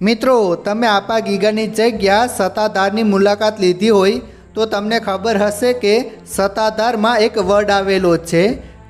મિત્રો, તમે આપા ગીગાની જગ્યા સત્તાધારની મુલાકાત લીધી હોય, તો તમને ખબર હશે કે સત્તાધારમાં એક વડ આવેલો છે,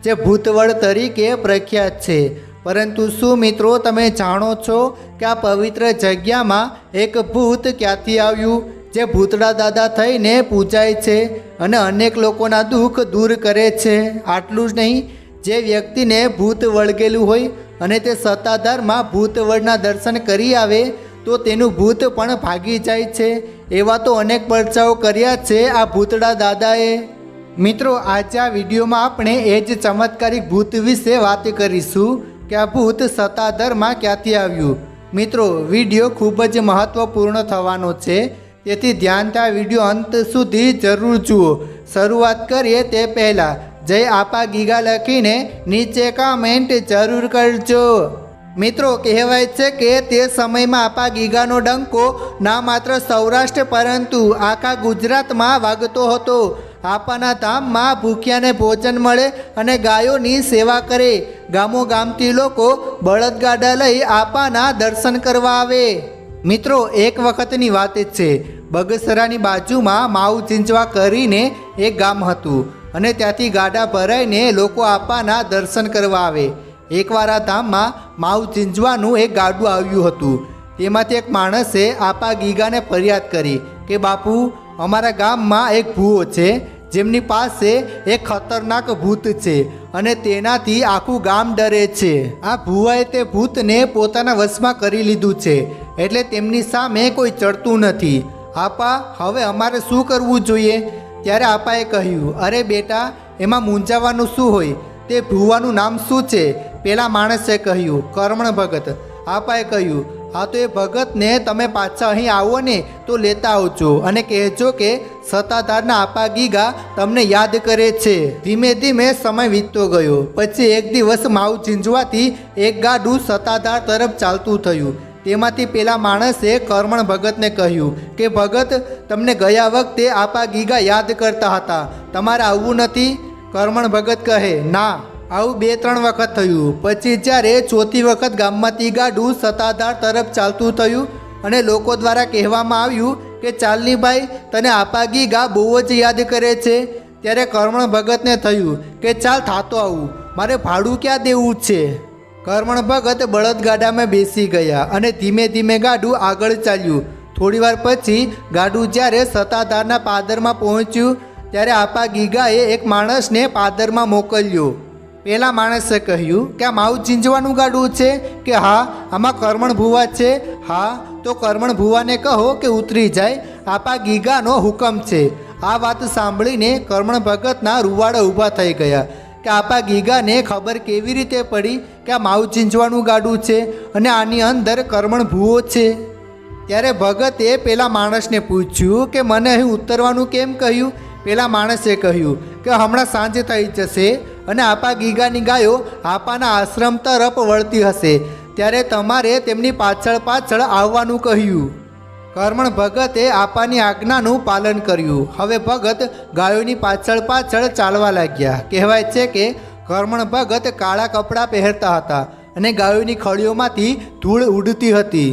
જે ભૂતવડ તરીકે પ્રખ્યાત છે. પરંતુ શું મિત્રો, તમે જાણો છો કે આ પવિત્ર જગ્યામાં એક ભૂત ક્યાંથી આવ્યું, જે ભૂતળા દાદા થઈને પૂજાય છે અને અનેક લોકોના દુઃખ દૂર કરે છે? આટલું જ નહીં, જે વ્યક્તિને ભૂત વળગેલું હોય અને તે સત્તાધારમાં ભૂતવળના દર્શન કરી આવે, તો તેનું ભૂત પણ ભાગી જાય છે. એવા તો અનેક પરચાઓ કર્યા છે આ ભૂતળા દાદાએ. મિત્રો, આજે આ વિડીયોમાં આપણે એ જ ચમત્કારિક ભૂત વિશે વાત કરીશું કે આ ભૂત સત્તાધારમાં ક્યાંથી આવ્યું. મિત્રો, વીડિયો ખૂબ જ મહત્વપૂર્ણ થવાનો છે. તેથી ધ્યાનથી આ વીડિયો અંત સુધી જરૂર જુઓ. શરૂઆત કરીએ તે પહેલાં. જય આપા ગીગા લખીને નીચે કમેન્ટ જરૂર કરજો. મિત્રો, કહેવાય છે કે તે સમયમાં આપા ગીગાનો ડંકો ના માત્ર સૌરાષ્ટ્ર પરંતુ આખા ગુજરાતમાં વાગતો હતો. આપાના ધામમાં ભૂખ્યાને ભોજન મળે અને ગાયોની સેવા કરે. ગામો ગામથી લોકો બળદગાડા લઈ આપાના દર્શન કરવા આવે. મિત્રો, એક વખતની વાત જ છે. બગસરાની બાજુમાં માઉ ચીંચવા કરીને એક ગામ હતું. અને ત્યાંથી ગાડા ભરાઈને લોકો આપાના દર્શન કરવા આવે. એકવાર આ ધામમાં માઉ ચીંજવાનું એક ગાડું આવ્યું હતું. તેમાંથી એક માણસે આપા ગીગાને ફરિયાદ કરી કે, બાપુ, અમારા ગામમાં એક ભૂવો છે, જેમની પાસે એક ખતરનાક ભૂત છે અને તેનાથી આખું ગામ ડરે છે. આ ભૂવાએ તે ભૂતને પોતાના વશમાં કરી લીધું છે, એટલે તેમની સામે કોઈ ચડતું નથી. આપા, હવે અમારે શું કરવું જોઈએ? ત્યારે આપાએ કહ્યું, અરે બેટા, એમાં મૂંઝાવાનું શું હોય? તે ભૂવાનું નામ શું છે? પેલા માણસે કહ્યું, કર્મણ ભગત. આપાએ કહ્યું, હા તો એ ભગતને તમે પાછા અહીં આવો ને તો લેતા આવજો અને કહેજો કે સત્તાધારના આપા ગીગા તમને યાદ કરે છે. ધીમે ધીમે સમય વીતતો ગયો. પછી એક દિવસ માવ ઝીંઝવાથી એક ગાડું સત્તાધાર તરફ ચાલતું થયું. તેમાંથી પેલા માણસે કર્મણ ભગતને કહ્યું કે, ભગત, તમને ગયા વખતે આપા ગીગા યાદ કરતા હતા. તમારે આવવું નથી? કર્મણ ભગત કહે, ના, આવું બે ત્રણ વખત થયું. પછી જ્યારે ચોથી વખત ગામમાંથી ગાડું સત્તાધાર તરફ ચાલતું થયું અને લોકો દ્વારા કહેવામાં આવ્યું કે, ચાલનીભાઈ, તને આપા ગીગા બહુ જ યાદ કરે છે. ત્યારે કર્મણ ભગતને થયું કે, ચાલ, થાતો આવું. મારે ભાડું ક્યાં દેવું છે? કર્મણ ભગત બળદગાડામાં બેસી ગયા અને ધીમે ધીમે ગાડું આગળ ચાલ્યું. થોડીવાર પછી ગાડું જ્યારે સત્તાધારના પાદરમાં પહોંચ્યું, ત્યારે આપા ગીગાએ એક માણસને પાદરમાં મોકલ્યો. પેલા માણસે કહ્યું, કે આ માઉ ચીંજવાનું ગાડું છે? કે હા, આમાં કર્મણ ભુવા છે? હા, તો કર્મણ ભુવાને કહો કે ઉતરી જાય આપા ગીગાનો હુકમ છે. આ વાત સાંભળીને કર્મણ ભગતના રૂવાડા ઊભા થઈ ગયા. કે આપા ગીગાને ખબર કેવી રીતે પડી કે આ માવું ચીંચવાનું ગાડું છે અને આની અંદર કર્મણ ભૂવો છે? ત્યારે ભગતે પેલા માણસને પૂછ્યું કે મને અહીં ઉતરવાનું કેમ કહ્યું? પેલા માણસે કહ્યું કે હમણાં સાંજે થઈ જશે અને આપા ગીગાની ગાયો આપાના આશ્રમ તરફ વળતી હશે. ત્યારે તમારે તેમની પાછળ પાછળ આવવાનું કહ્યું. કર્મણ ભગતે આપાની આજ્ઞાનું પાલન કર્યું. હવે ભગત ગાયોની પાછળ પાછળ ચાલવા લાગ્યા. કહેવાય છે કે કર્મણ ભગત કાળા કપડાં પહેરતા હતા અને ગાયોની ખળીઓમાંથી ધૂળ ઉડતી હતી.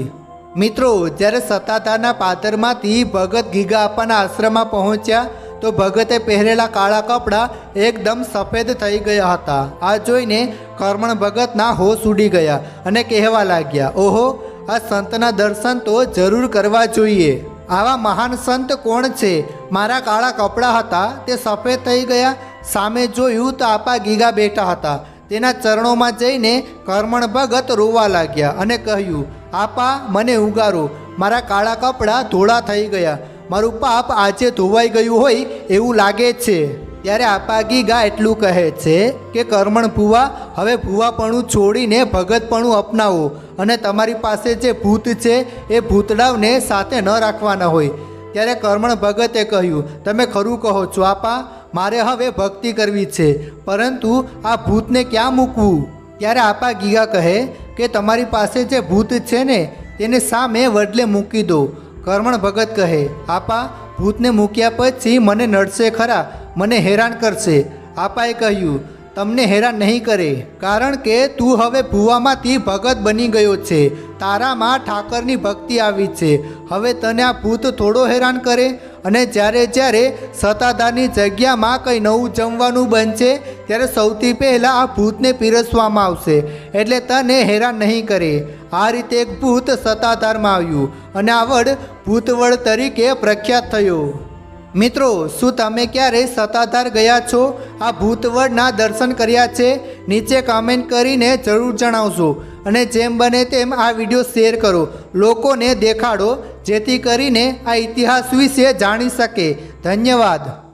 મિત્રો, જ્યારે સત્તાધારના પાદરમાંથી ભગત ગીગા આપાના આશ્રમમાં પહોંચ્યા, તો ભગતે પહેરેલા કાળા કપડાં એકદમ સફેદ થઈ ગયા હતા. આ જોઈને કર્મણ ભગતના હોશ ઉડી ગયા અને કહેવા લાગ્યા, ઓહો આ સંતના દર્શન તો જરૂર કરવા જોઈએ. આવા મહાન સંત કોણ છે? મારા કાળા કપડાં હતા, તે સફેદ થઈ ગયા. સામે જોયું તો આપા ગીગા બેઠા હતા. તેના ચરણોમાં જઈને કર્મણ ભગત રોવા લાગ્યા અને કહ્યું, આપા, મને ઉગારો. મારા કાળા કપડાં ધોળા થઈ ગયા. મારું પાપ આજે ધોવાઈ ગયું હોય એવું લાગે છે. ત્યારે આપા ગીગા એટલું કહે છે કે કર્મણ ભૂવા, હવે ભૂવાપણું છોડીને ભગતપણું અપનાવો. અને તમારી પાસે જે ભૂત છે, એ ભૂતડાવને સાથે ન રાખવાના હોય. ત્યારે કર્મણ ભગતે કહ્યું, તમે ખરું કહો છો, આપા, મારે હવે ભક્તિ કરવી છે. પરંતુ આ ભૂતને ક્યાં મૂકવું? ત્યારે આપા ગીગા કહે કે, તમારી પાસે જે ભૂત છે ને, તેને સામે વડલે મૂકી દો. કર્મણ ભગત કહે, આપા, ભૂતને મૂક્યા પછી મને નડશે ખરા મને હેરાન કરશે. આપાએ કહ્યું, તમને હેરાન નહીં કરે, કારણ કે તું હવે ભૂવામાંથી ભગત બની ગયો છે. તારામાં ઠાકરની ભક્તિ આવી છે. હવે તને આ ભૂત થોડો હેરાન કરે? અને જ્યારે જ્યારે સત્તાધારની જગ્યામાં કંઈ નવું જમવાનું બનશે, ત્યારે સૌથી પહેલાં આ ભૂતને પીરસવામાં આવશે. એટલે તને હેરાન નહીં કરે. આ રીતે એક ભૂત સત્તાધારમાં આવ્યું અને આ વડ ભૂતવડ તરીકે પ્રખ્યાત થયો. મિત્રો, શું તમે ક્યારે સત્તાધાર ગયા છો? આ ભૂતવડના દર્શન કર્યા છે. નીચે કમેન્ટ કરીને જરૂર જણાવશો અને જેમ બને તેમ આ વીડિયો શેર કરો. લોકોને દેખાડો, જેથી કરીને આ ઇતિહાસ વિશે જાણી શકે. ધન્યવાદ.